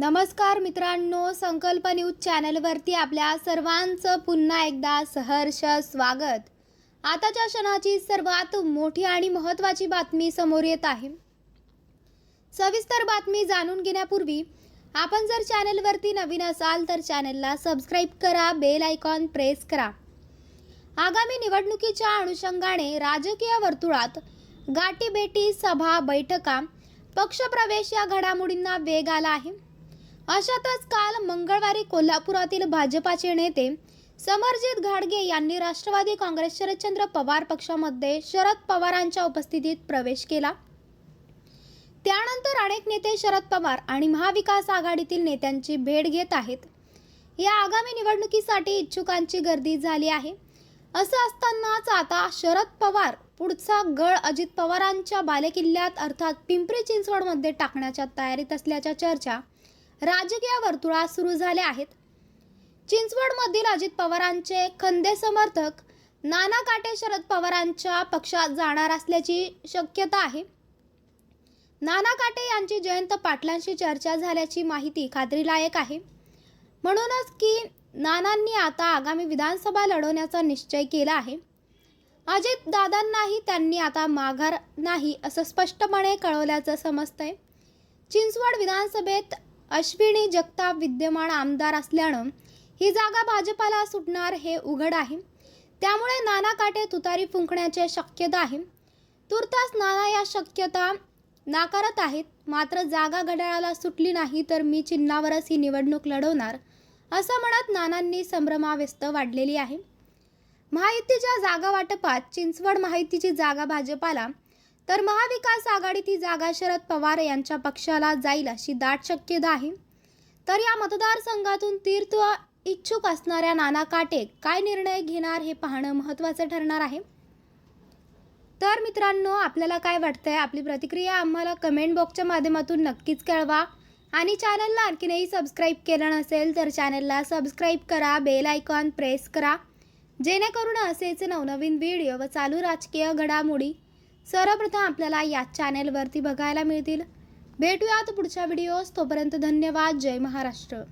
नमस्कार मित्रांनो संकल्प न्यूज चॅनलवरती आपल्या सर्वांचं पुन्हा एकदा सहर्ष स्वागत. आताच्या क्षणाची सर्वात मोठी आणि महत्त्वाची बातमी समोर येत आहे. सविस्तर बातमी जाणून घेण्यापूर्वी आपण जर चॅनलवरती नवीन असाल तर चॅनलला सबस्क्राईब करा बेल आयकॉन प्रेस करा. आगामी निवडणुकीच्या अनुषंगाने राजकीय वर्तुळात गाठीबेटी सभा बैठका पक्षप्रवेश या घडामोडींना वेग आला आहे. अशातच काल मंगळवारी कोल्हापुरातील भाजपाचे नेते समरजित घाडगे यांनी राष्ट्रवादी काँग्रेस शरदचंद्र पवार पक्षामध्ये शरद पवारांच्या उपस्थितीत प्रवेश केला. त्यानंतर अनेक नेते शरद पवार आणि महाविकास आघाडीतील नेत्यांची भेट घेत आहेत. या आगामी निवडणुकीसाठी इच्छुकांची गर्दी झाली आहे. असं असतानाच आता शरद पवार पुढचा गळ अजित पवारांच्या बालेकिल्ल्यात अर्थात पिंपरी चिंचवडमध्ये टाकण्याच्या तयारीत असल्याच्या चर्चा राजकीय वर्तुळात सुरू झाल्या आहेत. चिंचवडमधील अजित पवारांचे खंदे समर्थक नाना काटे शरद पवारांच्या पक्षात जाणार असल्याची शक्यता आहे. नाना काटे यांची जयंत पाटलांशी चर्चा झाल्याची माहिती खात्रीलायक आहे. म्हणूनच की नानांनी आता आगामी विधानसभा लढवण्याचा निश्चय केला आहे. अजित दादांनाही त्यांनी आता माघार नाही असं स्पष्टपणे कळवल्याचं समजतंय. चिंचवड विधानसभेत अश्विनी जगताप विद्यमान आमदार असल्यानं ही जागा भाजपाला सुटणार हे उघड आहे. त्यामुळे नाना काटे तुतारी फुंकण्याची शक्यता आहे. तुर्तास नाना या शक्यता नाकारत आहेत. मात्र जागा घड्याळाला सुटली नाही तर मी चिन्हावरच ही निवडणूक लढवणार असं म्हणत नानांनी संभ्रमाव्यस्त वाढलेली आहे. महायुतीच्या जागा वाटपात चिंचवड महायुतीची जागा भाजपाला तर महाविकास आघाडी ती जागा शरद पवार यांच्या पक्षाला जाईल अशी दाट शक्यता आहे. तर या मतदारसंघातून तीर्थ इच्छुक असणाऱ्या नाना काटे काय निर्णय घेणार हे पाहणं महत्त्वाचं ठरणार आहे. तर मित्रांनो आपल्याला काय वाटतंय? आपली प्रतिक्रिया आम्हाला कमेंट बॉक्सच्या माध्यमातून नक्कीच कळवा. आणि चॅनलला आणखीनही सबस्क्राईब केलं नसेल तर चॅनलला सबस्क्राईब करा बेल आयकॉन प्रेस करा. जेणेकरून असेच नवनवीन व्हिडिओ व चालू राजकीय घडामोडी सर्वप्रथम आपल्याला या चॅनेलवरती बघायला मिळतील. भेटूयात पुढच्या व्हिडिओज तोपर्यंत धन्यवाद. जय महाराष्ट्र.